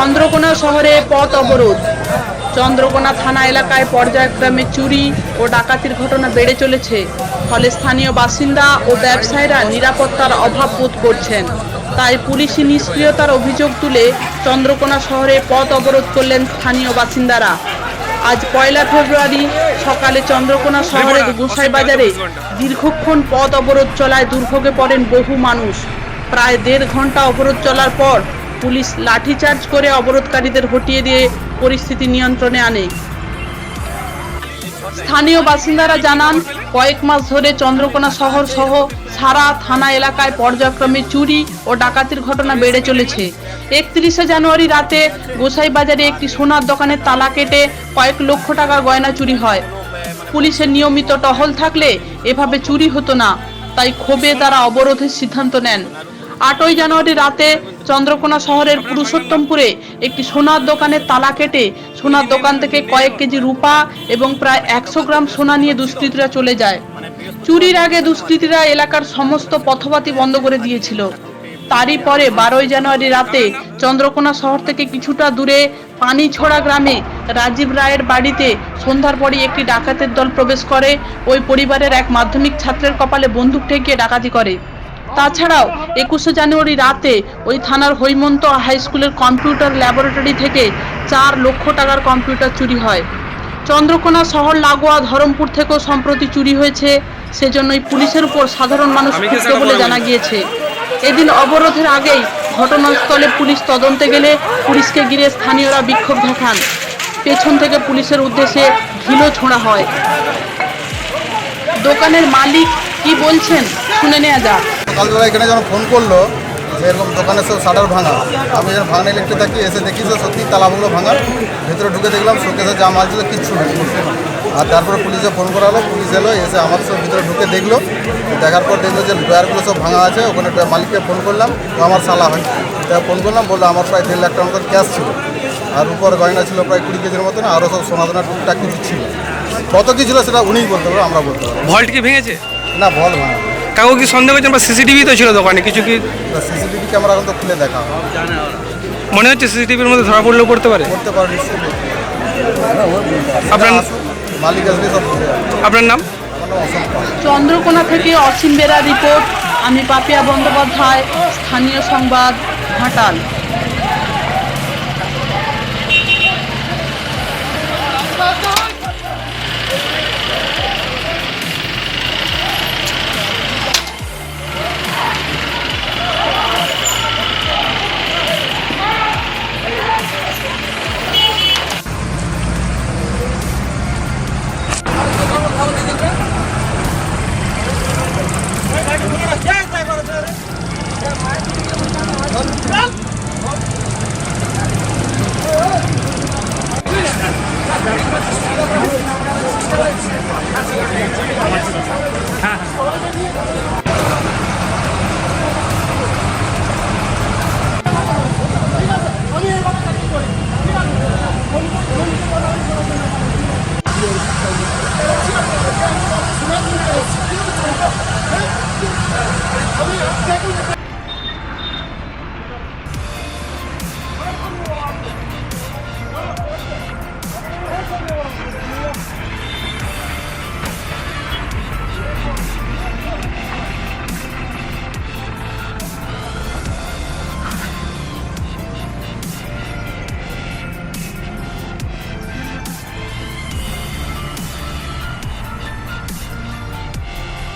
চন্দ্রকোনা শহরে পথ অবরোধ। চন্দ্রকোনা থানা এলাকায় পর্যায়ক্রমে চুরি ও ডাকাতির ঘটনা বেড়ে চলেছে। ফলে স্থানীয় বাসিন্দা ও ব্যবসায়ীরা নিরাপত্তার অভাব বোধ করছেন। তাই পুলিশি নিষ্ক্রিয়তার অভিযোগ তুলে চন্দ্রকোনা শহরে পথ অবরোধ করলেন স্থানীয় বাসিন্দারা। আজ পয়লা ফেব্রুয়ারি সকালে চন্দ্রকোনা শহরের গোসাই বাজারে দীর্ঘক্ষণ পথ অবরোধ চলায় দুর্ভোগে পড়েন বহু মানুষ। প্রায় দেড় ঘণ্টা অবরোধ চলার পর পুলিশ লাঠিচার্জ করে অবরোধকারীদের হটিয়ে দিয়ে পরিস্থিতি নিয়ন্ত্রণে আনে। স্থানীয় বাসিন্দারা জানান, কয়েক মাস ধরে চন্দ্রকোনা শহর সহ সারা থানা এলাকায় পর্যায়ক্রমে চুরি ও ডাকাতির ঘটনা বেড়ে চলেছে। একত্রিশে জানুয়ারি রাতে গোসাই বাজারে একটি সোনার দোকানের তালা কেটে কয়েক লক্ষ টাকার গয়না চুরি হয়। পুলিশের নিয়মিত টহল থাকলে এভাবে চুরি হতো না, তাই ক্ষোভে তারা অবরোধের সিদ্ধান্ত নেন। আটই জানুয়ারি রাতে চন্দ্রকোনা শহরের পুরুষোত্তমপুরে একটি সোনার দোকানের তালা কেটে সোনার দোকান থেকে কয়েক কেজি রূপা এবং প্রায় একশো গ্রাম সোনা নিয়ে দুষ্কৃতীরা চলে যায়। চুরির আগে দুষ্কৃতীরা এলাকার সমস্ত পথবাতি বন্ধ করে দিয়েছিল। তারই পরে বারোই জানুয়ারি রাতে চন্দ্রকোনা শহর থেকে কিছুটা দূরে পানিছড়া গ্রামে রাজীব রায়ের বাড়িতে সন্ধ্যার পরই একটি ডাকাতের দল প্রবেশ করে। ওই পরিবারের এক মাধ্যমিক ছাত্রের কপালে বন্দুক ঠেকিয়ে ডাকাতি করে। তাছাড়াও একুশে জানুয়ারি রাতে ওই থানার হৈমন্ত হাই স্কুলের কম্পিউটার ল্যাবরেটরি থেকে চার লক্ষ টাকার কম্পিউটার চুরি হয়। চন্দ্রকোনা শহর লাগোয়া ধরমপুর থেকেও সম্প্রতি চুরি হয়েছে সেজন্যই পুলিশের উপর সাধারণ মানুষ ক্ষুব্ধ বলে জানা গিয়েছে। এদিন অবরোধের আগেই ঘটনাস্থলে পুলিশ তদন্তে গেলে পুলিশকে ঘিরে স্থানীয়রা বিক্ষোভ দেখান। পেছন থেকে পুলিশের উদ্দেশ্যে ঢিলো ছোঁড়া হয়। দোকানের মালিক কি বলছেন শুনে নেওয়া যাক। সকালবেলা এখানে যখন ফোন করল যে এরকম দোকানে সব শাটার ভাঙা। আমি যখন ভাঙা ইলেকট্রিক থাকি এসে দেখি যে সত্যি তালাগুলো ভাঙা। ভেতরে ঢুকে দেখলাম শোকেসে যা মাল ছিল কিচ্ছু নেই। আর তারপরে পুলিশে ফোন করা হলো পুলিশ এলো এসে আমার সব ভিতরে ঢুকে দেখল। দেখার পর দেখল যে ড্রয়ারগুলো সব ভাঙা আছে ওখানে মালিককে ফোন করলাম তো আমার সালা হয়। তা ফোন করলাম বলল আমার প্রায় দেড় লাখ টাকার মতন ক্যাশ ছিল। আর উপর গয়না ছিল প্রায় কুড়ি কেজির মতন আরও সব সোনাদানা টুকটাক কিছু ছিল। কত কি ছিল সেটা উনিই বলতে পারব আমরা বলতে পারব ভল্ট কি ভেঙেছে? না বল ভাঙা। কাউকে কি সন্দেহ করছেন? বা সিসিটিভি তো ছিল দোকানে কিছু কি? সিসিটিভি ক্যামেরা এখন তো খুলে দেখা মনে হচ্ছে সিসিটিভির মধ্যে ধরা পড়লেও করতে পারে? করতে পারে নিশ্চয়ই আপনার মালিক আসলে সব যাবে। আপনার নাম? আমার নাম অশোক পাল। চন্দ্রকোনা থেকে অসীম বেরা রিপোর্ট আমি পাপিয়া বন্দ্যোপাধ্যায় স্থানীয় সংবাদ ঘাটাল।